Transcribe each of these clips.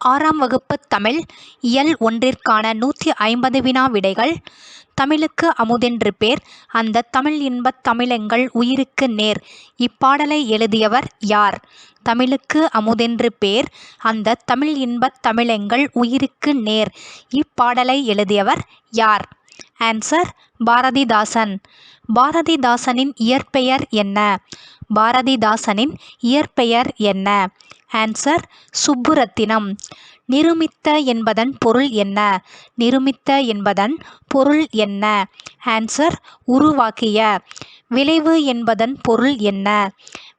ஆறாம் வகுப்பு தமிழ் இயல் ஒன்றிற்கான நூற்றி ஐம்பது வினா விடைகள். தமிழுக்கு அமுதென்று பேர். அந்த தமிழ் இன்பத் தமிழெங்கள் உயிருக்கு நேர். இப்பாடலை எழுதியவர் யார்? தமிழுக்கு அமுதென்று பேர். அந்த தமிழ் இன்பத் தமிழெங்கள் உயிருக்கு நேர். இப்பாடலை எழுதியவர் யார்? ஆன்சர் பாரதிதாசன். பாரதிதாசனின் இயற்பெயர் என்ன? பாரதிதாசனின் இயற்பெயர் என்ன? ஆன்சர் சுப்புரத்தினம். நிருமித்த என்பதன் பொருள் என்ன? நிருமித்த என்பதன் பொருள் என்ன? ஆன்சர் உருவாக்கிய. விளைவு என்பதன் பொருள் என்ன?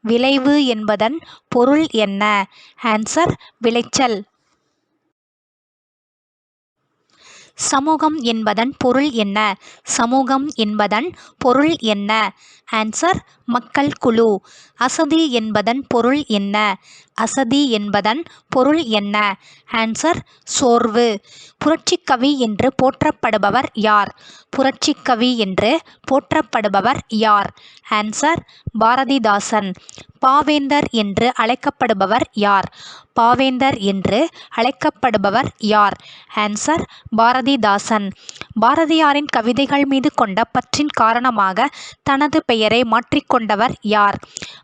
விளைவு என்பதன் பொருள் என்ன? ஆன்சர் விளைச்சல். சமூகம் என்பதன் பொருள் என்ன? சமூகம் என்பதன் பொருள் என்ன? ஆன்சர் மக்கள் குழு. அசதி என்பதன் பொருள் என்ன? அசதி என்பதன் பொருள் என்ன? ஆன்சர் சோர்வு. புரட்சிக்கவி என்று போற்றப்படுபவர் யார்? புரட்சிக்கவி என்று போற்றப்படுபவர் யார்? ஆன்சர் பாரதிதாசன். பாவேந்தர் என்று அழைக்கப்படுபவர் யார்? பாவேந்தர் என்று அழைக்கப்படுபவர் யார்? ஆன்சர் பாரதிதாசன். பாரதியாரின் கவிதைகள் மீது கொண்ட பற்றின் காரணமாக தனது பெயரை மாற்றிக்கொண்டவர் யார்?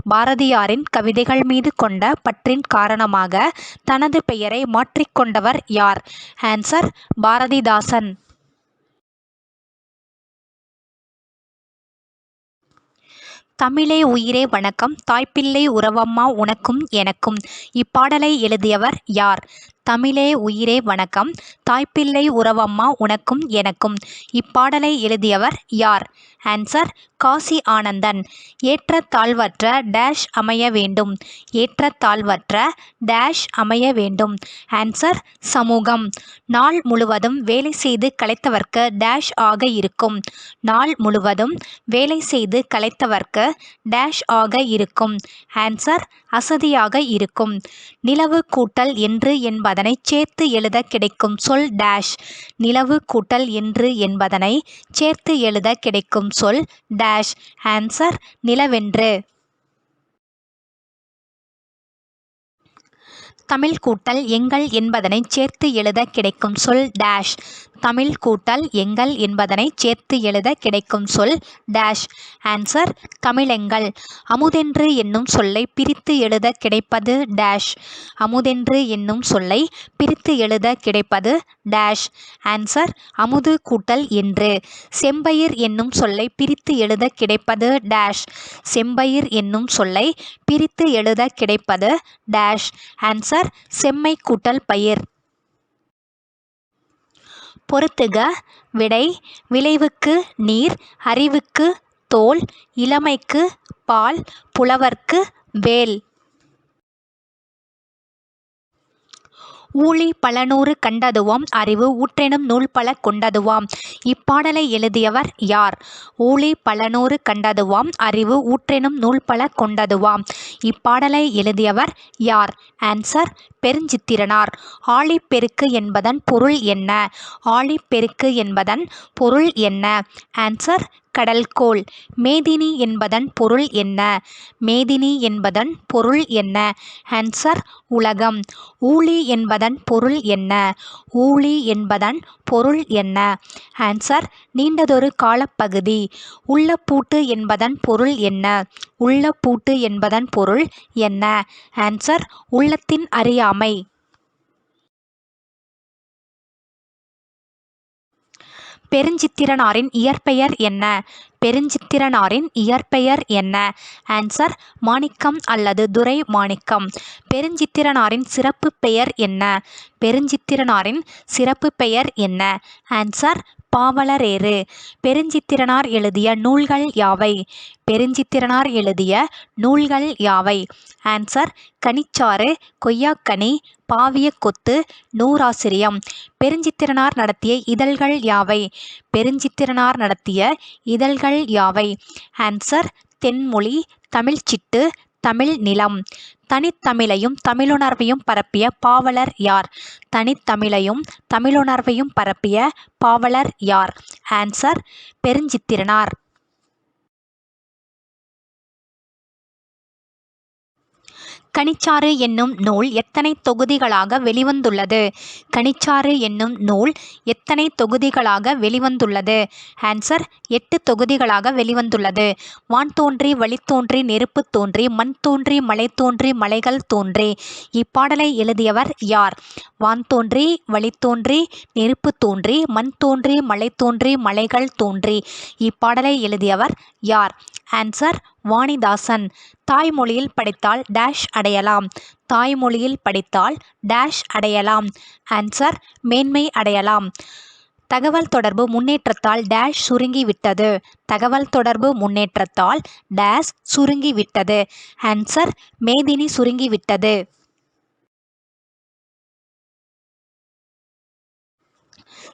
பாரதியாரின் கவிதைகள் மீது கொண்ட பற்றின் காரணமாக தனது பெயரை மாற்றிக்கொண்டவர் யார்? ஆன்சர் பாரதிதாசன். தமிழே உயிரே வணக்கம் தாய்ப்பிள்ளை உறவம்மா உனக்கும் எனக்கும். இப்பாடலை எழுதியவர் யார்? தமிழே உயிரே வணக்கம். தாய்ப்பிள்ளை உறவம்மா உனக்கும் எனக்கும். இப்பாடலை எழுதியவர் யார்? ஆன்சர் காசி ஆனந்தன். ஏற்ற தாழ்வற்ற டேஷ் அமைய வேண்டும். ஏற்ற தாழ்வற்ற டேஷ் அமைய வேண்டும். ஆன்சர் சமூகம். நாள் முழுவதும் வேலை செய்து கலைத்தவர்க்கு டேஷ் ஆக இருக்கும். நாள் முழுவதும் வேலை செய்து கலைத்தவர்க்கு டேஷ் ஆக இருக்கும். ஆன்சர் அசதியாக இருக்கும். நிலவு கூட்டல் என்று என்பதனை சேர்த்து எழுத கிடைக்கும் சொல் டேஷ் நிலவு கூட்டல் என்று என்பதனை சேர்த்து எழுத கிடைக்கும் சொல் டேஷ் ஆன்சர் நிலவென்று. தமிழ் கூட்டல் எங்கள் என்பதனை சேர்த்து எழுத கிடைக்கும் சொல் டேஷ் தமிழ் கூட்டல் எங்கள் என்பதனை சேர்த்து எழுத கிடைக்கும் சொல் டேஷ் ஆன்சர் தமிழெங்கள். அமுதென்று என்னும் சொல்லை பிரித்து எழுத கிடைப்பது டேஷ் அமுதென்று என்னும் சொல்லை பிரித்து எழுத கிடைப்பது டேஷ் ஆன்சர் அமுது கூட்டல் என்று. செம்பயிர் என்னும் சொல்லை பிரித்து எழுத கிடைப்பது டேஷ் செம்பயிர் என்னும் சொல்லை பிரித்து எழுத கிடைப்பது டேஷ் ஆன்சர் செம்மை கூட்டல் பயிர். பொறுத்துக. விடை விளைவுக்கு நீர் அறிவுக்கு தோல் இளமைக்கு பால் புலவர்க்கு வேல். ஊழி பலநூறு கண்டதுவாம் அறிவு ஊற்றெனும் நூல் பல கொண்டதுவாம். இப்பாடலை எழுதியவர் யார்? ஊழி பலநூறு கண்டதுவாம் அறிவு ஊற்றெனும் நூல் பல கொண்டதுவாம். இப்பாடலை எழுதியவர் யார்? ஆன்சர் பெருஞ்சித்திரனார். ஆழிப்பெருக்கு என்பதன் பொருள் என்ன? ஆழிப்பெருக்கு என்பதன் பொருள் என்ன? ஆன்சர் கடல்கோள். மேதினி என்பதன் பொருள் என்ன? மேதினி என்பதன் பொருள் என்ன? ஆன்சர் உலகம். ஊழி என்பதன் பொருள் என்ன? ஊழி என்பதன் பொருள் என்ன? ஆன்சர் நீண்டதொரு காலப்பகுதி. உள்ளப்பூட்டு என்பதன் பொருள் என்ன? உள்ளப்பூட்டு என்பதன் பொருள் என்ன? ஆன்சர் உள்ளத்தின் அறியாமை. பெருஞ்சித்திரனாரின் இயற்பெயர் என்ன? பெருஞ்சித்திரனாரின் இயற்பெயர் என்ன? ஆன்சர் மாணிக்கம் அல்லது துரை மாணிக்கம் பெருஞ்சித்திரனாரின் சிறப்பு பெயர் என்ன? பெருஞ்சித்திரனாரின் சிறப்பு பெயர் என்ன? ஆன்சர் பாவலரேறு. பெருஞ்சித்திரனார் எழுதிய நூல்கள் யாவை? பெருஞ்சித்திரனார் எழுதிய நூல்கள் யாவை? ஆன்சர் கனிச்சாறு கொய்யாக்கனி பாவிய கொத்து நூறாசிரியம். பெருஞ்சித்திரனார் நடத்திய இதழ்கள் யாவை? பெருஞ்சித்திரனார் நடத்திய இதழ்கள் யாவை? ஆன்சர் தென்மொழி தமிழ்ச்சிட்டு தமிழ் நிலம். தனித்தமிழையும் தமிழுணர்வையும் பரப்பிய பாவலர் யார்? தனித்தமிழையும் தமிழுணர்வையும் பரப்பிய பாவலர் யார்? ஆன்சர் பெருஞ்சித்திரனார். கனிச்சாறு என்னும் நூல் எத்தனை தொகுதிகளாக வெளிவந்துள்ளது? கனிச்சாறு என்னும் நூல் எத்தனை தொகுதிகளாக வெளிவந்துள்ளது? ஆன்சர் எட்டு தொகுதிகளாக வெளிவந்துள்ளது. வான் தோன்றி வழி தோன்றி நெருப்பு தோன்றி மண் தோன்றி மலை தோன்றி மலைகள் தோன்றி. இப்பாடலை எழுதியவர் யார்? வான் தோன்றி வழி தோன்றி நெருப்பு தோன்றி மண் தோன்றி மலை தோன்றி மலைகள் தோன்றி. இப்பாடலை எழுதியவர் யார்? ஆன்சர் வாணிதாசன். தாய்மொழியில் படித்தால் டேஷ் அடையலாம். தாய்மொழியில் படித்தால் டேஷ் அடையலாம். ஆன்சர் மேன்மை அடையலாம். தகவல் தொடர்பு முன்னேற்றத்தால் டேஷ் சுருங்கிவிட்டது. தகவல் தொடர்பு முன்னேற்றத்தால் டேஷ் சுருங்கிவிட்டது. ஆன்சர் மேதினி சுருங்கிவிட்டது.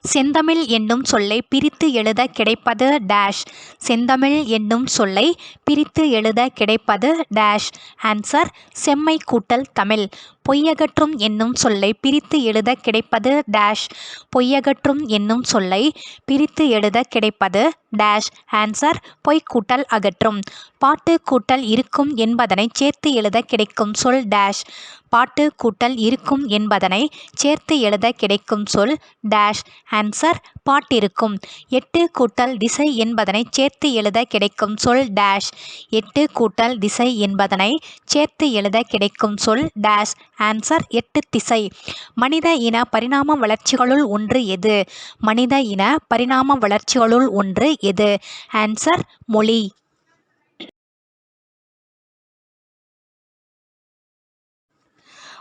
செந்தமிழ் என்னும் சொல்லை பிரித்து எழுத கிடைப்பது டேஷ் செந்தமிழ் என்னும் சொல்லை பிரித்து எழுத கிடைப்பது டேஷ் ஆன்சர் செம்மை கூட்டல் தமிழ். பொய்யகற்றும் என்னும் சொல்லை பிரித்து எழுத கிடைப்பது டேஷ் பொய்யகற்றும் என்னும் சொல்லை பிரித்து எழுத கிடைப்பது டேஷ் ஆன்சர் பொய் கூட்டல் அகற்றும். பாட்டு கூட்டல் இருக்கும் என்பதனை சேர்த்து எழுத கிடைக்கும் சொல் டேஷ் பாட்டு கூட்டல் இருக்கும் என்பதனை சேர்த்து எழுத கிடைக்கும் சொல் டேஷ் ஆன்சர் பாட்டிருக்கும். எட்டு கூட்டல் திசை என்பதனை சேர்த்து எழுத கிடைக்கும் சொல் டேஷ் எட்டு கூட்டல் திசை என்பதனை சேர்த்து எழுத கிடைக்கும் சொல் டேஷ் ஆன்சர் எட்டு திசை. மனித இன பரிணாம வளர்ச்சிகளுள் ஒன்று எது? மனித இன பரிணாம வளர்ச்சிகளுள் ஒன்று எது? ஆன்சர் மொழி.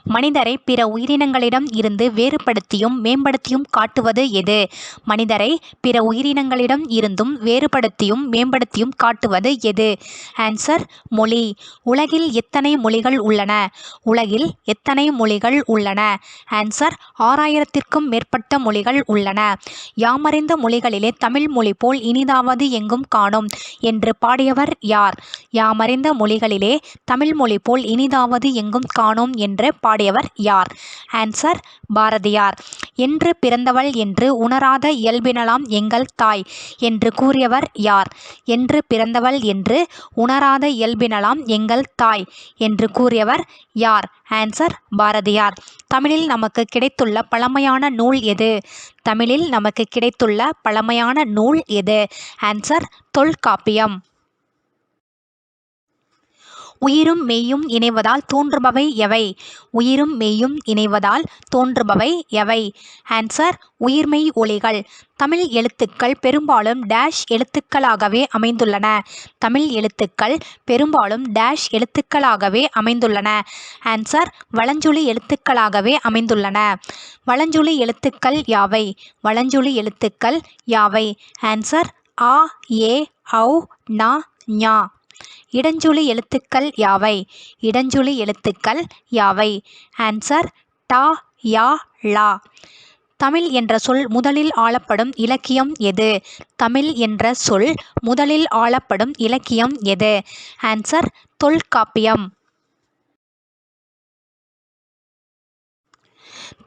மனிதரை பிற உயிரினங்களிடம் இருந்து வேறுபடுத்தியும் மேம்படுத்தியும் காட்டுவது எது? மனிதரை பிற உயிரினங்களிடம் இருந்தும் வேறுபடுத்தியும் மேம்படுத்தியும் காட்டுவது எது? ஆன்சர் மொழி. உலகில் எத்தனை மொழிகள் உள்ளன? உலகில் எத்தனை மொழிகள் உள்ளன? ஆன்சர் ஆறாயிரத்திற்கும் மேற்பட்ட மொழிகள் உள்ளன. யாமறிந்த மொழிகளிலே தமிழ் மொழி போல் இனிதாவது எங்கும் காணோம்? என்று பாடியவர் யார்? யாமறிந்த மொழிகளிலே தமிழ் மொழி போல் இனிதாவது எங்கும் காணோம்? என்று பாடியவர் யார்? ஆன்சர் பாரதியார். என்று பிறந்தவள் என்று உணராத இயல்பினலாம் எங்கள் தாய் என்று கூறியவர் யார்? என்று பிறந்தவள் என்று உணராத இயல்பினலாம் எங்கள் தாய் என்று கூறியவர் யார்? ஆன்சர் பாரதியார். தமிழில் நமக்கு கிடைத்துள்ள பழமையான நூல் எது? தமிழில் நமக்கு கிடைத்துள்ள பழமையான நூல் எது? ஆன்சர் தொல்காப்பியம். உயிரும் மெய்யும் இணைவதால் தோன்றுபவை எவை? உயிரும் மெய்யும் இணைவதால் தோன்றுபவை எவை? ஆன்சர் உயிர்மெய் ஒலிகள். தமிழ் எழுத்துக்கள் பெரும்பாலும் டேஷ் எழுத்துக்களாகவே அமைந்துள்ளன. தமிழ் எழுத்துக்கள் பெரும்பாலும் டேஷ் எழுத்துக்களாகவே அமைந்துள்ளன. ஆன்சர் வளஞ்சொலி எழுத்துக்களாகவே அமைந்துள்ளன. வளஞ்சொலி எழுத்துக்கள் யாவை? வளஞ்சொலி எழுத்துக்கள் யாவை? ஆன்சர் ஆ ஏ ஔ நா ஞா. இடஞ்சுழி எழுத்துக்கள் யாவை? இடஞ்சுழி எழுத்துக்கள் யாவை? ஆன்சர் டா யா லா தமிழ் என்ற சொல் முதலில் ஆளப்படும் இலக்கியம் எது? தமிழ் என்ற சொல் முதலில் ஆளப்படும் இலக்கியம் எது? ஆன்சர் தொல்காப்பியம்.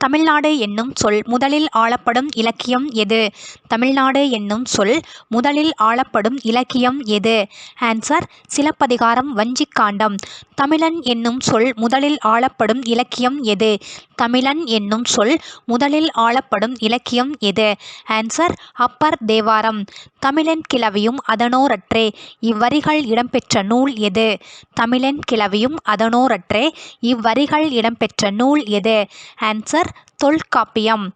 தமிழ்நாடு என்னும் சொல் முதலில் ஆளப்படும் இலக்கியம் எது? தமிழ்நாடு என்னும் சொல் முதலில் ஆளப்படும் இலக்கியம் எது? ஆன்சர் சிலப்பதிகாரம் வஞ்சிக்காண்டம். தமிழன் என்னும் சொல் முதலில் ஆளப்படும் இலக்கியம் எது? தமிழன் என்னும் சொல் முதலில் ஆளப்படும் இலக்கியம் எது? ஆன்சர் அப்பர் தேவாரம். தமிழன் கிளவியும் அதனோரற்றே. இவ்வரிகள் இடம்பெற்ற நூல் எது? தமிழன் கிளவியும் அதனோரற்றே. இவ்வரிகள் இடம்பெற்ற நூல் எது? ஆன்சர் தொல்காப்பியம்.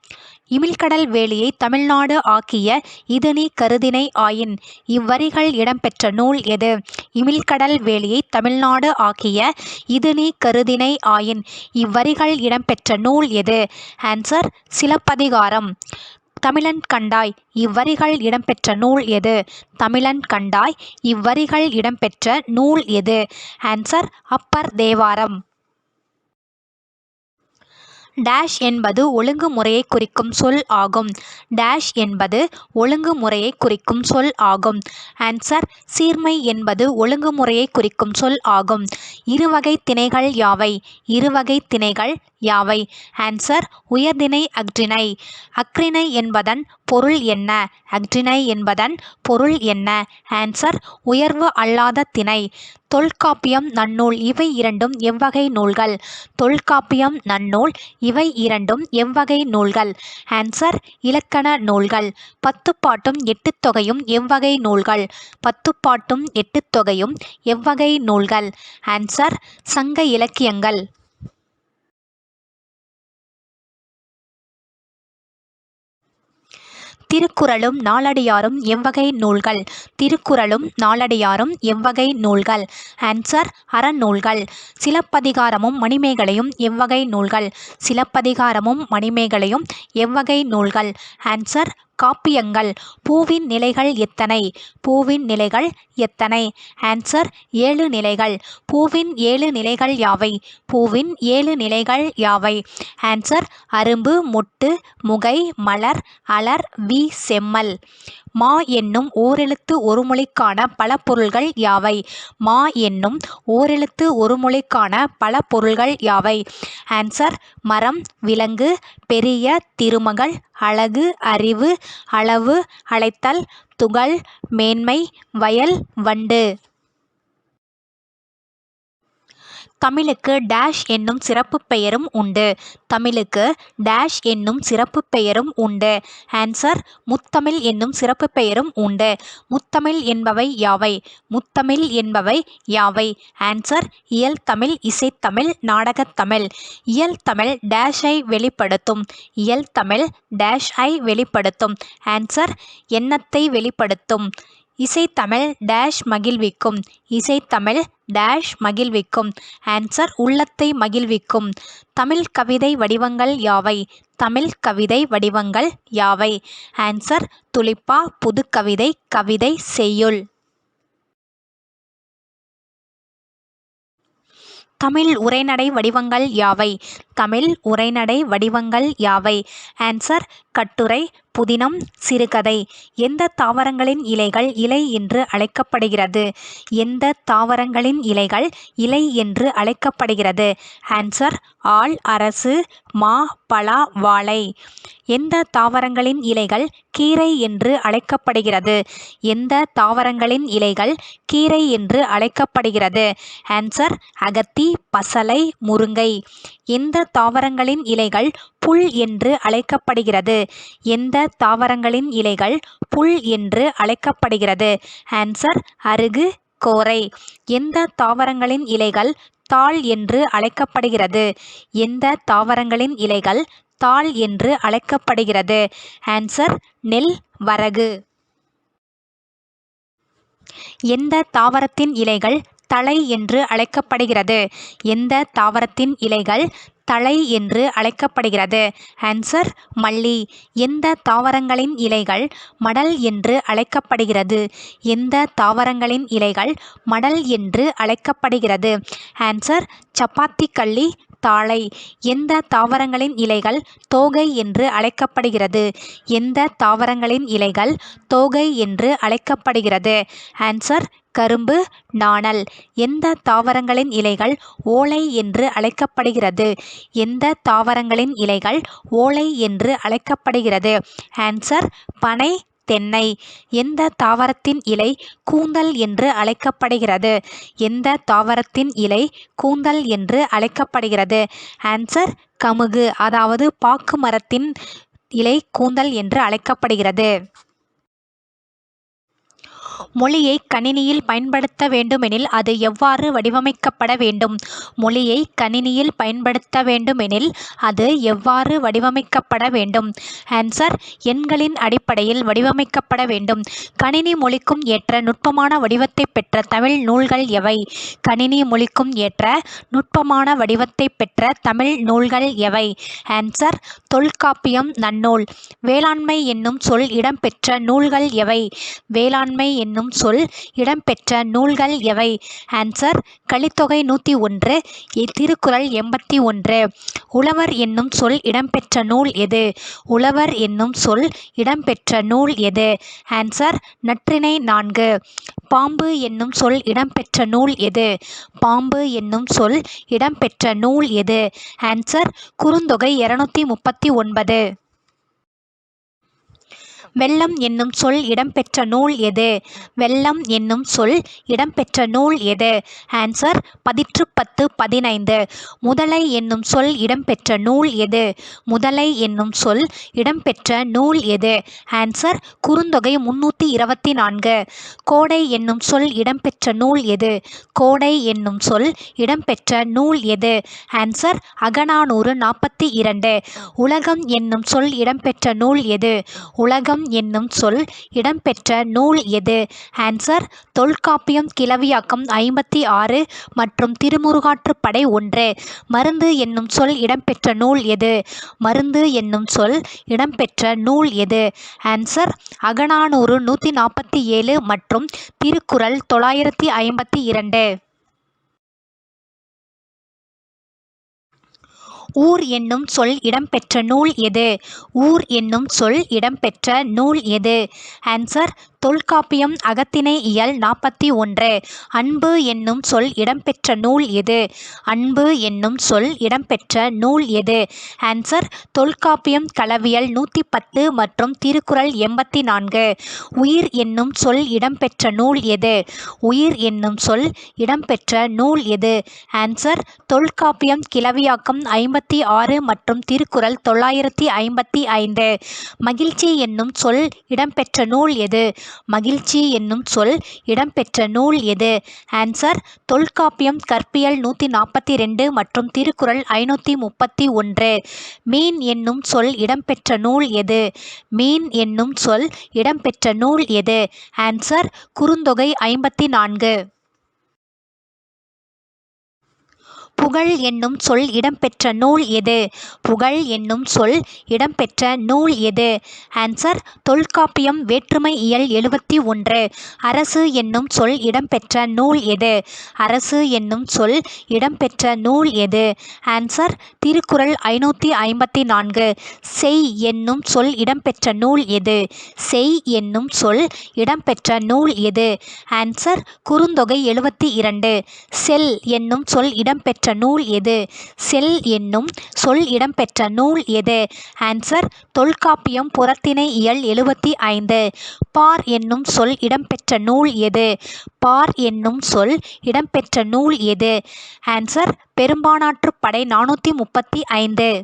இமிழ்கடல் வேலியை தமிழ்நாடு ஆக்கிய இதுநீ கருதினை ஆயின். இவ்வரிகள் இடம்பெற்ற நூல் எது? இமிழ்கடல் வேலியை தமிழ்நாடு ஆக்கிய இதுநீ கருதினை ஆயின். இவ்வரிகள் இடம்பெற்ற நூல் எது? ஆன்சர் சிலப்பதிகாரம். தமிழன் கண்டாய் இவ்வரிகள் இடம்பெற்ற நூல் எது? தமிழன் கண்டாய் இவ்வரிகள் இடம்பெற்ற நூல் எது? ஆன்சர் அப்பர் தேவாரம். டேஷ் என்பது ஒழுங்குமுறையை குறிக்கும் சொல் ஆகும். டேஷ் என்பது ஒழுங்குமுறையை குறிக்கும் சொல் ஆகும். ஆன்சர் சீர்மை என்பது ஒழுங்குமுறையை குறிக்கும் சொல் ஆகும். இருவகை திணைகள் யாவை? இருவகை திணைகள் யாவை? ஆன்சர் உயர்தினை அக்ரிணை அக்ரிணை என்பதன் பொருள் என்ன? அக்ரிணை என்பதன் பொருள் என்ன? ஆன்சர் உயர்வு அல்லாத திணை. தொல்காப்பியம் நன்னூல் இவை இரண்டும் எவ்வகை நூல்கள்? தொல்காப்பியம் நன்னூல் இவை இரண்டும் எவ்வகை நூல்கள்? ஆன்சர் இலக்கண நூல்கள். பத்துப்பாட்டும் எட்டுத்தொகையும் எவ்வகை நூல்கள்? பத்துப்பாட்டும் எட்டுத்தொகையும் எவ்வகை நூல்கள்? ஆன்சர் சங்க இலக்கியங்கள். திருக்குறளும் நாலடியாரும் எவ்வகை நூல்கள். திருக்குறளும் நாலடியாரும் எவ்வகை நூல்கள். ஆன்சர் அறநூல்கள். சிலப்பதிகாரமும் மணிமேகலையும் எவ்வகை நூல்கள். சிலப்பதிகாரமும் மணிமேகலையும் எவ்வகை நூல்கள். ஆன்சர் காப்பியங்கள். பூவின் நிலைகள் எத்தனை? பூவின் நிலைகள் எத்தனை? ஆன்சர் ஏழு நிலைகள். பூவின் ஏழு நிலைகள் யாவை? பூவின் ஏழு நிலைகள் யாவை? ஆன்சர் அரும்பு மொட்டு முகை மலர் அலர் வி செம்மல். மா என்னும் ஓரெழுத்து ஒருமொழிக்கான பல பொருள்கள் யாவை? மா என்னும் ஓரெழுத்து ஒருமொழிக்கான பல பொருள்கள் யாவை? ஆன்சர் மரம் விலங்கு பெரிய திருமகள் அழகு அறிவு அளவு அழைத்தல் துகள் மேன்மை வயல் வண்டு. தமிழுக்கு டேஷ் என்னும் சிறப்பு பெயரும் உண்டு. தமிழுக்கு டேஷ் என்னும் சிறப்பு பெயரும் உண்டு. ஆன்சர் முத்தமிழ் என்னும் சிறப்பு பெயரும் உண்டு. முத்தமிழ் என்பவை யாவை? முத்தமிழ் என்பவை யாவை? ஆன்சர் இயல் தமிழ் இசைத்தமிழ் நாடகத்தமிழ் இயல் தமிழ் டேஷை வெளிப்படுத்தும். இயல் தமிழ் டேஷ் ஐ வெளிப்படுத்தும். ஆன்சர் எண்ணத்தை வெளிப்படுத்தும். இசைத்தமிழ் டேஷ் மகிழ்விக்கும். இசைத்தமிழ் டேஷ் மகிழ்விக்கும். ஆன்சர் உள்ளத்தை மகிழ்விக்கும். தமிழ் கவிதை வடிவங்கள் யாவை? தமிழ் கவிதை வடிவங்கள் யாவை? ஆன்சர் துளிப்பா புதுக்கவிதை கவிதை செய்யுள். தமிழ் உரைநடை வடிவங்கள் யாவை? தமிழ் உரைநடை வடிவங்கள் யாவை? ஆன்சர் கட்டுரை புதினம் சிறுகதை. எந்த தாவரங்களின் இலைகள் இலை என்று அழைக்கப்படுகிறது? எந்த தாவரங்களின் இலைகள் இலை என்று அழைக்கப்படுகிறது? ஆன்சர் ஆள் அரசு மா பலா வாழை. எந்த தாவரங்களின் இலைகள் கீரை என்று அழைக்கப்படுகிறது? எந்த தாவரங்களின் இலைகள் கீரை என்று அழைக்கப்படுகிறது? ஆன்சர் அகத்தி பசலை முருங்கை. எந்த தாவரங்களின் இலைகள் புல் என்று அழைக்கப்படுகிறது? எந்த தாவரங்களின் இலைகள் புல் என்று அழைக்கப்படுகிறது. ஆன்சர் அருகு கோரை. எந்த தாவரங்களின் இலைகள் தாள் என்று அழைக்கப்படுகிறது? எந்த தாவரங்களின் இலைகள் தாள் என்று அழைக்கப்படுகிறது? ஆன்சர் நெல் வரகு. எந்த தாவரத்தின் இலைகள் தழை என்று அழைக்கப்படுகிறது. எந்த தாவரத்தின் இலைகள் தழை என்று அழைக்கப்படுகிறது? ஆன்சர் மல்லி. எந்த தாவரங்களின் இலைகள் மடல் என்று அழைக்கப்படுகிறது? எந்த தாவரங்களின் இலைகள் மடல் என்று அழைக்கப்படுகிறது? ஆன்சர் சப்பாத்தி கள்ளி தாழை எந்த தாவரங்களின் இலைகள் தோகை என்று அழைக்கப்படுகிறது? எந்த தாவரங்களின் இலைகள் தோகை என்று அழைக்கப்படுகிறது? ஆன்சர் கரும்பு நாணல். எந்த தாவரங்களின் இலைகள் ஓலை என்று அழைக்கப்படுகிறது? எந்த தாவரங்களின் இலைகள் ஓலை என்று அழைக்கப்படுகிறது? ஆன்சர் பனை தென்னை. எந்த தாவரத்தின் இலை கூந்தல் என்று அழைக்கப்படுகிறது? எந்த தாவரத்தின் இலை கூந்தல் என்று அழைக்கப்படுகிறது? ஆன்சர் கமுகு அதாவது பாக்கு மரத்தின் இலை கூந்தல் என்று அழைக்கப்படுகிறது. மொழியை கணினியில் பயன்படுத்த வேண்டுமெனில் அது எவ்வாறு வடிவமைக்கப்பட வேண்டும்? மொழியை கணினியில் பயன்படுத்த வேண்டுமெனில் அது எவ்வாறு வடிவமைக்கப்பட வேண்டும்? ஆன்சர் எண்களின் அடிப்படையில் வடிவமைக்கப்பட வேண்டும். கணினி மொழிக்கும் ஏற்ற நுட்பமான வடிவத்தை பெற்ற தமிழ் நூல்கள் எவை? கணினி மொழிக்கும் ஏற்ற நுட்பமான வடிவத்தை பெற்ற தமிழ் நூல்கள் எவை? ஆன்சர் தொல்காப்பியம் நன்னூல். வேளாண்மை என்னும் சொல் இடம்பெற்ற நூல்கள் எவை? வேளாண்மை என்னும் சொல் இடம்பெற்ற நூல்கள் எவை? ஆன்சர் கலித்தொகை நூற்றி ஒன்று திருக்குறள் எண்பத்தி ஒன்று உழவர் என்னும் சொல் இடம்பெற்ற நூல் எது? உழவர் என்னும் சொல் இடம்பெற்ற நூல் எது? ஆன்சர் நற்றிணை நான்கு. பாம்பு என்னும் சொல் இடம்பெற்ற நூல் எது? பாம்பு என்னும் சொல் இடம்பெற்ற நூல் எது? ஆன்சர் குறுந்தொகை இருநூத்தி முப்பத்தி ஒன்பது வெள்ளம் என்னும் சொல் இடம்பெற்ற நூல் எது? வெள்ளம் என்னும் சொல் இடம்பெற்ற நூல் எது? ஆன்சர் பதிற்றுப்பத்து பதினைந்து. முதலை என்னும் சொல் இடம்பெற்ற நூல் எது? முதலை என்னும் சொல் இடம்பெற்ற நூல் எது? ஆன்சர் குறுந்தொகை முன்னூற்றி இருபத்தி நான்கு. கோடை என்னும் சொல் இடம்பெற்ற நூல் எது? கோடை என்னும் சொல் இடம்பெற்ற நூல் எது? ஆன்சர் அகநானூறு நாற்பத்தி இரண்டு. உலகம் என்னும் சொல் இடம்பெற்ற நூல் எது? உலகம் என்னும் சொல் இடம்பெற்ற நூல் எது? ஆன்சர் தொல்காப்பியம் கிளவியாக்கம் ஐம்பத்தி ஆறு மற்றும் திருமுருகாற்றுப்படை ஒன்று. மருந்து என்னும் சொல் இடம்பெற்ற நூல் எது? மருந்து என்னும் சொல் இடம்பெற்ற நூல் எது? ஆன்சர் அகநானூறு நூற்றி நாற்பத்தி ஏழு மற்றும் திருக்குறள் தொள்ளாயிரத்தி ஐம்பத்தி இரண்டு. ஊர் என்னும் சொல் இடம்பெற்ற நூல் எது? ஊர் என்னும் சொல் இடம்பெற்ற நூல் எது? ஆன்சர் தொல்காப்பியம் அகத்திணை இயல் நாற்பத்தி ஒன்று. அன்பு என்னும் சொல் இடம்பெற்ற நூல் எது? அன்பு என்னும் சொல் இடம்பெற்ற நூல் எது? ஆன்சர் தொல்காப்பியம் களவியல் நூற்றி பத்து மற்றும் திருக்குறள் எண்பத்தி நான்கு உயிர் என்னும் சொல் இடம்பெற்ற நூல் எது? உயிர் என்னும் சொல் இடம்பெற்ற நூல் எது? ஆன்சர் தொல்காப்பியம் கிளவியாக்கம் ஐம்பத்தி ஆறு மற்றும் திருக்குறள் தொள்ளாயிரத்தி ஐம்பத்தி ஐந்து. மகிழ்ச்சி என்னும் சொல் இடம்பெற்ற நூல் எது? மகிழ்ச்சி என்னும் சொல் இடம்பெற்ற நூல் எது? ஆன்சர் தொல்காப்பியம் கற்பியல் நூற்றி நாற்பத்தி ரெண்டு மற்றும் திருக்குறள் ஐநூற்றி முப்பத்தி ஒன்று மீன் என்னும் சொல் இடம்பெற்ற நூல் எது? மீன் என்னும் சொல் இடம்பெற்ற நூல் எது? ஆன்சர் குறுந்தொகை ஐம்பத்தி நான்கு புகழ் என்னும் சொல் இடம்பெற்ற நூல் எது? புகழ் என்னும் சொல் இடம்பெற்ற நூல் எது? ஆன்சர் தொல்காப்பியம் வேற்றுமை இயல் எழுபத்தி ஒன்று. அரசு என்னும் சொல் இடம்பெற்ற நூல் எது? அரசு என்னும் சொல் இடம்பெற்ற நூல் எது? ஆன்சர் திருக்குறள் ஐநூற்றி ஐம்பத்தி நான்கு. செய் என்னும் சொல் இடம்பெற்ற நூல் எது? செய் என்னும் சொல் இடம்பெற்ற நூல் எது? ஆன்சர் குறுந்தொகை எழுபத்தி இரண்டு. செல் என்னும் சொல் இடம்பெற்ற நூல் எது? செல் என்னும் சொல் இடம்பெற்ற நூல் எது? ஆன்சர் தொல்காப்பியம் புறத்திணை இயல் எழுபத்தி ஐந்து. பார் என்னும் சொல் இடம்பெற்ற நூல் எது? பார் என்னும் சொல் இடம்பெற்ற நூல் எது? ஆன்சர் பெரும்பானாற்றுப் படை நானூற்றி முப்பத்தி ஐந்து.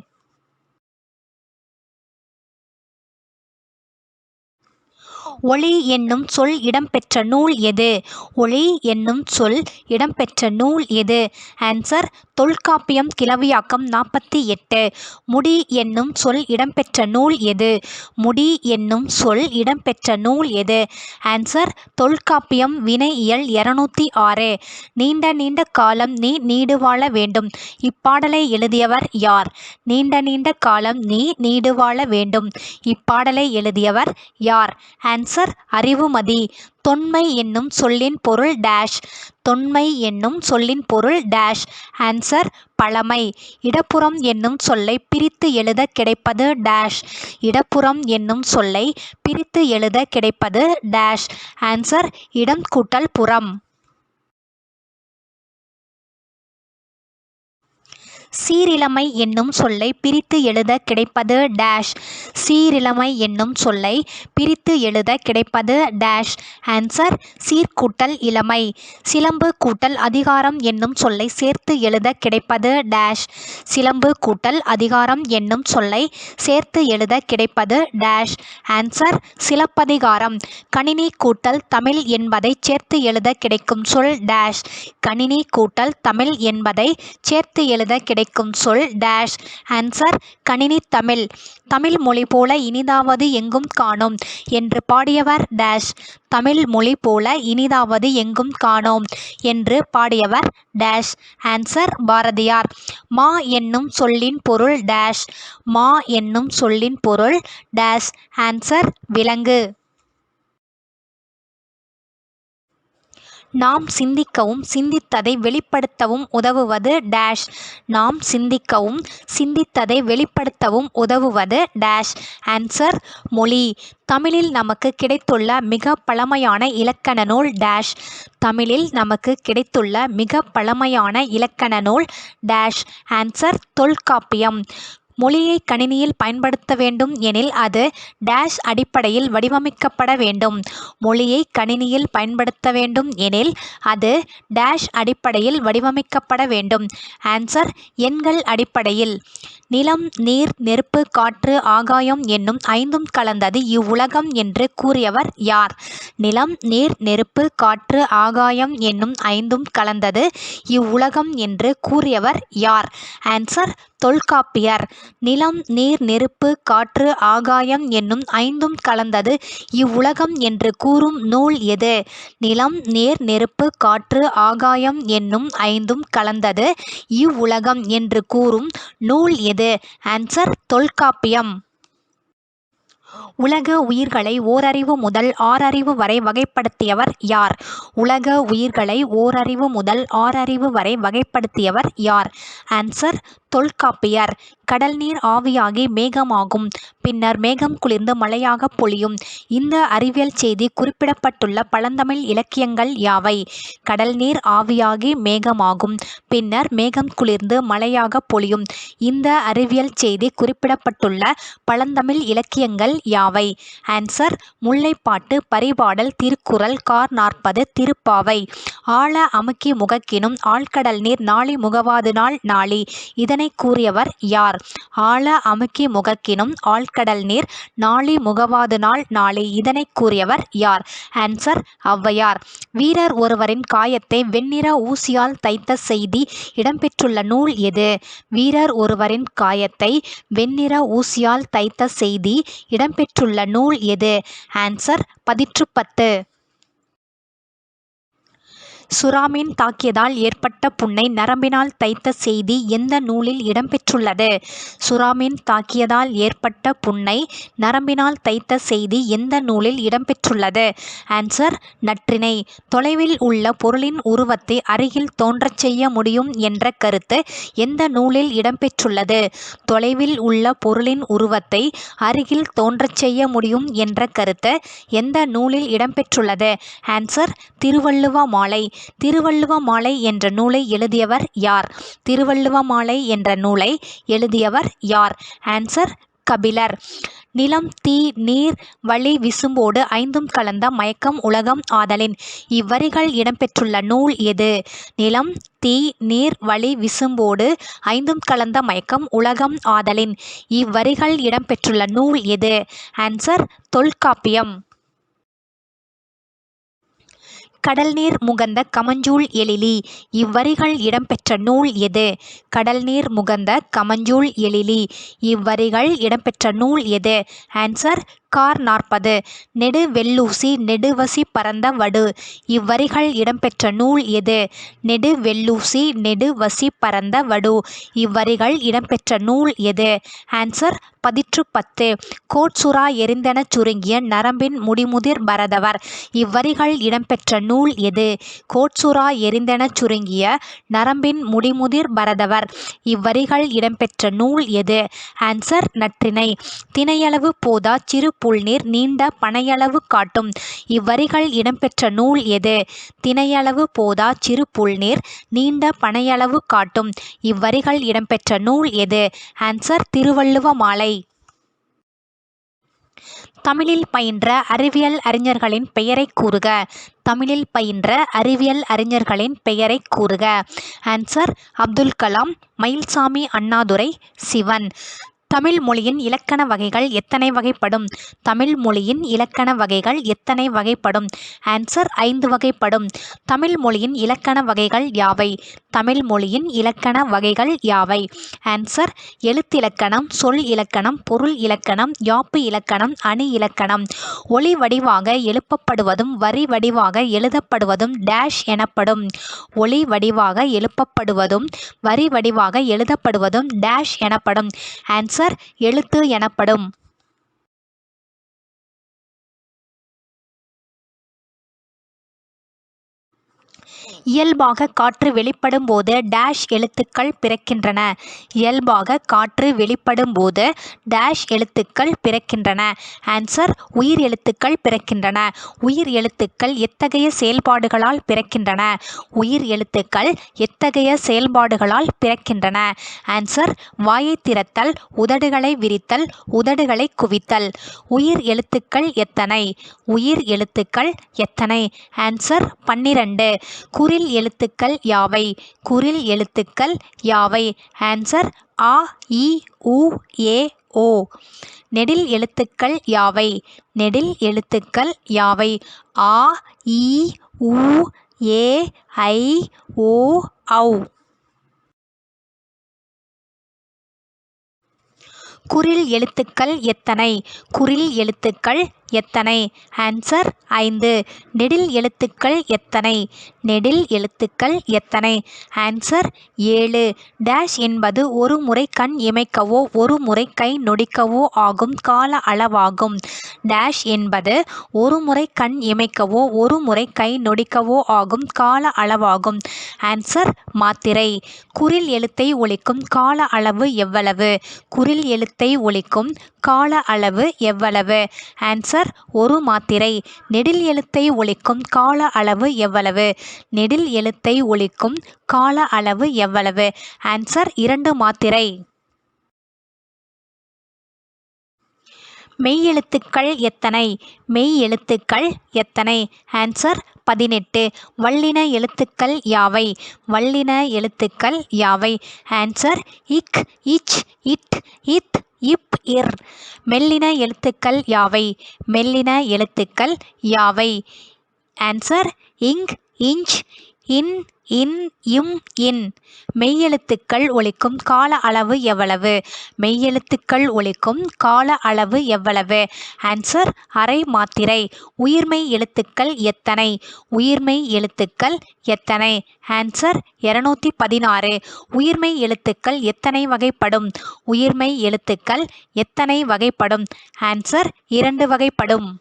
ஒளி என்னும் சொல் இடம்பெற்ற நூல் எது? ஒளி என்னும் சொல் இடம்பெற்ற நூல் எது? ஆன்சர் தொல்காப்பியம் கிளவியாக்கம் நாற்பத்தி எட்டு. முடி என்னும் சொல் இடம்பெற்ற நூல் எது? முடி என்னும் சொல் இடம்பெற்ற நூல் எது? ஆன்சர் தொல்காப்பியம் வினை இயல் இருநூத்தி ஆறு. நீண்ட நீண்ட காலம் நீ நீடு வாழ வேண்டும். இப்பாடலை எழுதியவர் யார்? நீண்ட நீண்ட காலம் நீ நீடு வாழ வேண்டும். இப்பாடலை எழுதியவர் யார்? ஆன்சர் ஆன்சர் அறிவுமதி தொன்மை என்னும் சொல்லின் பொருள் டேஷ் தொன்மை என்னும் சொல்லின் பொருள் டேஷ் ஆன்சர் பழமை. இடப்புறம் என்னும் சொல்லை பிரித்து எழுத கிடைப்பது டேஷ் இடப்புறம் என்னும் சொல்லை பிரித்து எழுத கிடைப்பது டேஷ் ஆன்சர் இடம் கூட்டல் புறம். சீரிலமை என்னும் சொல்லை பிரித்து எழுத கிடைப்பது டேஷ் சீரிலமை என்னும் சொல்லை பிரித்து எழுத கிடைப்பது டேஷ் ஆன்சர் சீர்கூட்டல் இளமை. சிலம்பு கூட்டல் அதிகாரம் என்னும் சொல்லை சேர்த்து எழுத கிடைப்பது டேஷ் சிலம்பு கூட்டல் அதிகாரம் என்னும் சொல்லை சேர்த்து எழுத கிடைப்பது டேஷ் ஆன்சர் சிலப்பதிகாரம். கணினி கூட்டல் தமிழ் என்பதை சேர்த்து எழுத கிடைக்கும் சொல் டேஷ் கணினி கூட்டல் தமிழ் என்பதை சேர்த்து எழுத கிடைக்கும் சொல் டேஷ் ஆன்சர் கணினி தமிழ். தமிழ் மொழி போல இனிதாவது எங்கும் காணோம் என்று பாடியவர் டேஷ் தமிழ் மொழி போல இனிதாவது எங்கும் காணோம் என்று பாடியவர் டேஷ் ஆன்சர் பாரதியார். மா என்னும் சொல்லின் பொருள் டேஷ் மா என்னும் சொல்லின் பொருள் டேஷ் ஆன்சர் விலங்கு. நாம் சிந்திக்கவும் சிந்தித்ததை வெளிப்படுத்தவும் உதவுவது டேஷ் நாம் சிந்திக்கவும் சிந்தித்ததை வெளிப்படுத்தவும் உதவுவது டேஷ் ஆன்சர் மொழி. தமிழில் நமக்கு கிடைத்துள்ள மிக பழமையான இலக்கண நூல் டேஷ் தமிழில் நமக்கு கிடைத்துள்ள மிக பழமையான இலக்கண நூல் டேஷ் ஆன்சர் தொல்காப்பியம். மொழியை கணினியில் பயன்படுத்த வேண்டும் எனில் அது டேஷ் அடிப்படையில் வடிவமைக்கப்பட வேண்டும். மொழியை கணினியில் பயன்படுத்த வேண்டும் எனில் அது டேஷ் அடிப்படையில் வடிவமைக்கப்பட வேண்டும். ஆன்சர் எண்கள் அடிப்படையில். நிலம் நீர் நெருப்பு காற்று ஆகாயம் என்னும் ஐந்தும் கலந்தது இவ்வுலகம் என்று கூறியவர் யார்? நிலம் நீர் நெருப்பு காற்று ஆகாயம் என்னும் ஐந்தும் கலந்தது இவ்வுலகம் என்று கூறியவர் யார்? ஆன்சர் தொல்காப்பியர். நிலம் நீர் நெருப்பு காற்று ஆகாயம் என்னும் ஐந்தும் கலந்தது. இவ்வுலகம் என்று கூறும் நூல் எது? நிலம் நீர் நெருப்பு காற்று ஆகாயம் என்னும் ஐந்தும் கலந்தது. இவ்வுலகம் என்று கூறும் நூல் எது? ஆன்சர் தொல்காப்பியம். உலக உயிர்களை ஓரறிவு முதல் ஆறறிவு வரை வகைப்படுத்தியவர் யார்? உலக உயிர்களை ஓரறிவு முதல் ஆறறிவு வரை வகைப்படுத்தியவர் யார்? ஆன்சர் தொல்காப்பியர். கடல் நீர் ஆவியாகி மேகமாகும். பின்னர் மேகம் குளிர்ந்து மழையாக பொழியும். இந்த அறிவியல் செய்தி குறிப்பிடப்பட்டுள்ள பழந்தமிழ் இலக்கியங்கள் யாவை? கடல் நீர் ஆவியாகி மேகமாகும். பின்னர் மேகம் குளிர்ந்து மழையாக பொழியும். இந்த அறிவியல் செய்தி குறிப்பிடப்பட்டுள்ள பழந்தமிழ் இலக்கியங்கள் யாவை? ஆன்சர் முல்லைப்பாட்டு பரிபாடல் திருக்குறள் கார் நாற்பது திருப்பாவை. ஆழ அமுக்கி முகக்கினும் ஆழ்கடல் நீர் நாளி முகவாது நாள் நாளி. இதனை கூறியவர் யார்? ஆழ அமுக்கி முகக்கினும் ஆழ்கடல் நீர் நாளி முகவாது நாள் நாளி இதனை கூறியவர் யார்? ஆன்சர் ஔவையார். வீரர் ஒருவரின் காயத்தை வெண்ணிற ஊசியால் தைத்த செய்தி இடம்பெற்றுள்ள நூல் எது? வீரர் ஒருவரின் காயத்தை வெண்ணிற ஊசியால் தைத்த செய்தி இடம்பெற்றுள்ள நூல் எது? ஆன்சர் பதிற்றுப்பத்து. சுறாமீன் தாக்கியதால் ஏற்பட்ட புண்ணை நரம்பினால் தைத்த செய்தி எந்த நூலில் இடம்பெற்றுள்ளது? சுறாமீன் தாக்கியதால் ஏற்பட்ட புண்ணை நரம்பினால் தைத்த செய்தி எந்த நூலில் இடம்பெற்றுள்ளது? ஆன்சர் நற்றினை தொலைவில் உள்ள பொருளின் உருவத்தை அருகில் தோன்றச் செய்ய முடியும் என்ற கருத்து எந்த நூலில் இடம்பெற்றுள்ளது? தொலைவில் உள்ள பொருளின் உருவத்தை அருகில் தோன்றச் செய்ய முடியும் என்ற கருத்து எந்த நூலில் இடம்பெற்றுள்ளது? ஆன்சர் திருவள்ளுவ மாலை. திருவள்ளுவமாலை என்ற நூலை எழுதியவர் யார்? திருவள்ளுவமாலை என்ற நூலை எழுதியவர் யார்? ஆன்சர் கபிலர். நிலம் தீ நீர் வழி விசும்போடு ஐந்தும் கலந்த மயக்கம் உலகம் ஆதலின். இவ்வரிகள் இடம்பெற்றுள்ள நூல் எது? நிலம் தீ நீர் வழி விசும்போடு ஐந்தும் கலந்த மயக்கம் உலகம் ஆதலின். இவ்வரிகள் இடம்பெற்றுள்ள நூல் எது? ஆன்சர் தொல்காப்பியம். கடல் நீர் முகந்த கமஞ்சூள் எழிலி. இவ்வரிகள் இடம்பெற்ற நூல் எது? கடல் நீர் முகந்த கமஞ்சூள் எழிலி. இவ்வரிகள் இடம்பெற்ற நூல் எது? ஆன்சர் கார் நாற்பது. நெடுவெல்லூசி நெடுவசி பரந்த வடு. இவ்வரிகள் இடம்பெற்ற நூல் எது? நெடுவெல்லூசி நெடுவசி பரந்த வடு. இவ்வரிகள் இடம்பெற்ற நூல் எது? ஆன்சர் பதிற்று பத்து. கோட்சுறா எரிந்தெனச் சுருங்கிய நரம்பின் முடிமுதிர் பரதவர். இவ்வரிகள் இடம்பெற்ற நூல் எது? கோட்சுறா எரிந்தெனச் சுருங்கிய நரம்பின் முடிமுதிர் பரதவர். இவ்வரிகள் இடம்பெற்ற நூல் எது? ஆன்சர் நற்றினை தினையளவு போதா சிறு புல்நீர் நீண்ட பனையளவு காட்டும். இவ்வரிகள் இடம்பெற்ற நூல் எது? தினையளவு போதா சிறு புல்நீர் நீண்ட பனையளவு காட்டும். இவ்வரிகள் இடம்பெற்ற நூல் எது? ஆன்சர் திருவள்ளுவ மாலை. தமிழில் பயின்ற அறிவியல் அறிஞர்களின் பெயரைக் கூறுக. தமிழில் பயின்ற அறிவியல் அறிஞர்களின் பெயரை கூறுக. ஆன்சர் அப்துல் கலாம் மயில்சாமி அண்ணாதுரை சிவன். தமிழ் மொழியின் இலக்கண வகைகள் எத்தனை வகைப்படும்? தமிழ் மொழியின் இலக்கண வகைகள் எத்தனை வகைப்படும்? ஆன்சர் ஐந்து வகைப்படும். தமிழ் மொழியின் இலக்கண வகைகள் யாவை? தமிழ் மொழியின் இலக்கண வகைகள் யாவை? ஆன்சர் எழுத்திலக்கணம் சொல் இலக்கணம் பொருள் இலக்கணம் யாப்பு இலக்கணம் அணி இலக்கணம். ஒளி வடிவாக எழுப்பப்படுவதும் வரி வடிவாக எழுதப்படுவதும் டேஷ் எனப்படும். ஒளி வடிவாக எழுப்பப்படுவதும் வரி வடிவாக எழுதப்படுவதும் டேஷ் எனப்படும். ஆன்சர் எழுத்து எனப்படும். இயல்பாக காற்று வெளிப்படும் போது டேஷ் எழுத்துக்கள் பிறக்கின்றன. இயல்பாக காற்று வெளிப்படும் போது டேஷ் எழுத்துக்கள் பிறக்கின்றன. ஆன்சர் உயிர் எழுத்துக்கள் பிறக்கின்றன. உயிர் எழுத்துக்கள் எத்தகைய செயல்பாடுகளால் பிறக்கின்றன? உயிர் எழுத்துக்கள் எத்தகைய செயல்பாடுகளால் பிறக்கின்றன? ஆன்சர் வாயை திறத்தல் உதடுகளை விரித்தல் உதடுகளை குவித்தல். உயிர் எழுத்துக்கள் எத்தனை? உயிர் எழுத்துக்கள் எத்தனை? ஆன்சர் பன்னிரண்டு. குறில் எழுத்துக்கள் யாவை? குறில் எழுத்துக்கள் யாவை? ஆன்சர் ஆ இ உ ஏ ஓ. நெடில் எழுத்துக்கள் யாவை? நெடில் எழுத்துக்கள் யாவை? ஆ இ உ ஏ ஐ ஓ ஔ. குறில் எழுத்துக்கள் எத்தனை? குறில் எழுத்துக்கள் எத்தனை? ஆன்சர் ஐந்து. நெடில் எழுத்துக்கள் எத்தனை? நெடில் எழுத்துக்கள் எத்தனை? ஆன்சர் ஏழு. டேஷ் என்பது ஒரு முறை கண் இமைக்கவோ ஒரு முறை கை நொடிக்கவோ ஆகும் கால அளவாகும். டேஷ் என்பது ஒரு முறை கண் இமைக்கவோ ஒரு முறை கை நொடிக்கவோ ஆகும் கால அளவாகும். ஆன்சர் மாத்திரை. குறில் எழுத்தை ஒழிக்கும் கால அளவு எவ்வளவு? குறில் எழுத்தை ஒழிக்கும் கால அளவு எவ்வளவு? ஆன்சர் ஒரு மாத்திரை. நெடில் எழுத்தை ஒழிக்கும் கால அளவு எவ்வளவு? நெடில் எழுத்தை ஒழிக்கும் கால அளவு எவ்வளவு? ஆன்சர் இரண்டு மாத்திரை. மெய் எழுத்துக்கள் எத்தனை? மெய் எழுத்துக்கள் எத்தனை? ஆன்சர் பதினெட்டு. வல்லின எழுத்துக்கள் யாவை? வல்லின எழுத்துக்கள் யாவை? ஆன்சர் இக் இச் இட் இத் இப் இர். மெல்லின எழுத்துக்கள் யாவை? மெல்லின எழுத்துக்கள் யாவை? ஆன்சர் இங் இஞ்ச் இன் இன் இம் இன். மெய்யெழுத்துக்கள் ஒழிக்கும் கால அளவு எவ்வளவு? மெய்யெழுத்துக்கள் ஒழிக்கும் கால அளவு எவ்வளவு? ஆன்சர் அரை மாத்திரை. உயிர்மெய் எழுத்துக்கள் எத்தனை? உயிர்மெய் எழுத்துக்கள் எத்தனை? ஆன்சர் இரநூத்தி பதினாறு உயிர்மெய் எழுத்துக்கள் எத்தனை வகைப்படும்? உயிர்மெய் எழுத்துக்கள் எத்தனை வகைப்படும்? ஆன்சர் இரண்டு வகைப்படும்.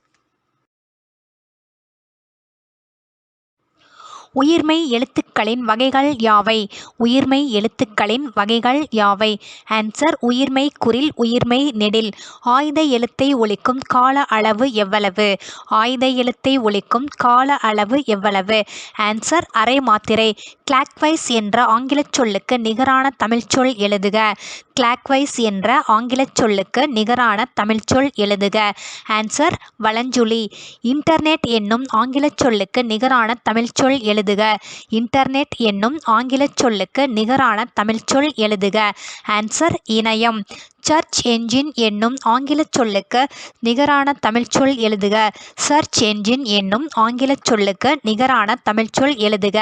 உயிர்மெய் எழுத்துக்களின் வகைகள் யாவை? உயிர்மெய் எழுத்துக்களின் வகைகள் யாவை? ஆன்சர் உயிர்மெய் குறில் உயிர்மெய் நெடில். ஆயுத எழுத்தை ஒழிக்கும் கால அளவு எவ்வளவு? ஆயுத எழுத்தை ஒழிக்கும் கால அளவு எவ்வளவு? ஆன்சர் அரை மாத்திரை. கிளாக்வைஸ் என்ற ஆங்கிலச் சொல்லுக்கு நிகரான தமிழ்ச்சொல் எழுதுக. கிளாக்வைஸ் என்ற ஆங்கிலச் சொல்லுக்கு நிகரான தமிழ்ச்சொல் எழுதுக. ஆன்சர் வளஞ்சுழி இன்டர்நெட் என்னும் ஆங்கிலச் சொல்லுக்கு நிகரான தமிழ்ச்சொல் எழுதுக. இன்டர்நெட் என்னும் ஆங்கில சொல்லுக்கு நிகரான தமிழ்ச்சொல் எழுதுக. ஆன்சர் இணையம். சர்ச் என்ஜின் என்னும் ஆங்கில சொல்லுக்கு நிகரான தமிழ்ச்சொல் எழுதுக. சர்ச் என்ஜின் என்னும் ஆங்கில சொல்லுக்கு நிகரான தமிழ்ச்சொல் எழுதுக.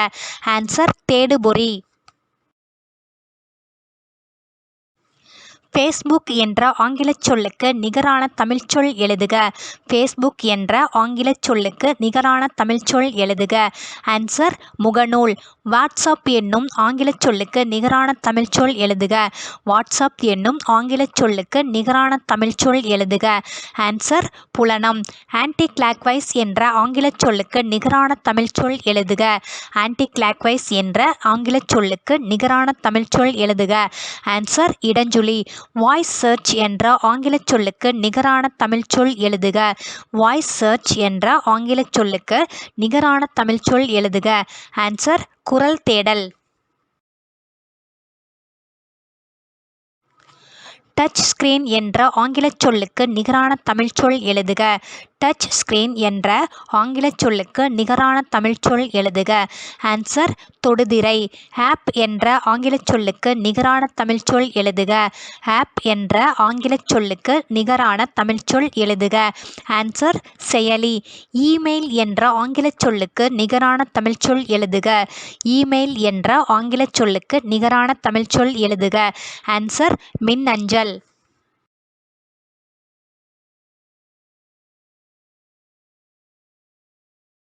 ஆன்சர் தேடுபொறி. ஃபேஸ்புக் என்ற ஆங்கிலச் சொல்லுக்கு நிகரான தமிழ்ச்சொல் எழுதுக. ஃபேஸ்புக் என்ற ஆங்கிலச் சொல்லுக்கு நிகரான தமிழ்ச்சொல் எழுதுக. ஆன்சர் முகநூல். வாட்ஸ்அப் என்னும் ஆங்கிலச் சொல்லுக்கு நிகரான தமிழ்ச்சொல் எழுதுக. வாட்ஸ்அப் என்னும் ஆங்கிலச் சொல்லுக்கு நிகரான தமிழ்ச்சொல் எழுதுக. ஆன்சர் புலனம். ஆன்டி கிளாக்வைஸ் என்ற ஆங்கிலச் சொல்லுக்கு நிகரான தமிழ்ச்சொல் எழுதுக. ஆன்டி கிளாக்வைஸ் என்ற ஆங்கிலச் சொல்லுக்கு நிகரான தமிழ்ச்சொல் எழுதுக. ஆன்சர் இடஞ்சுழி வாய்ஸ் சர்ச் என்ற ஆங்கிலச் சொல்லுக்கு நிகரான தமிழ்ச்சொல் எழுதுக. வாய்ஸ் சர்ச் என்ற ஆங்கிலச் சொல்லுக்கு நிகரான தமிழ்ச்சொல் எழுதுக. ஆன்சர் குரல் தேடல். டச் ஸ்கிரீன் என்ற ஆங்கிலச் சொல்லுக்கு நிகரான தமிழ்ச்சொல் எழுதுக. டச் ஸ்க்ரீன் என்ற ஆங்கிலச் சொல்லுக்கு நிகரான தமிழ்ச்சொல் எழுதுக. ஆன்சர் தொடுதிரை. ஆப் என்ற ஆங்கிலச் சொல்லுக்கு நிகரான தமிழ்ச்சொல் எழுதுக. ஆப் என்ற ஆங்கிலச் சொல்லுக்கு நிகரான தமிழ்ச்சொல் எழுதுக. ஆன்சர் செயலி. இமெயில் என்ற ஆங்கிலச் சொல்லுக்கு நிகரான தமிழ்ச்சொல் எழுதுக. இமெயில் என்ற ஆங்கிலச் சொல்லுக்கு நிகரான தமிழ்ச்சொல் எழுதுக. ஆன்சர் மின்னஞ்சல்.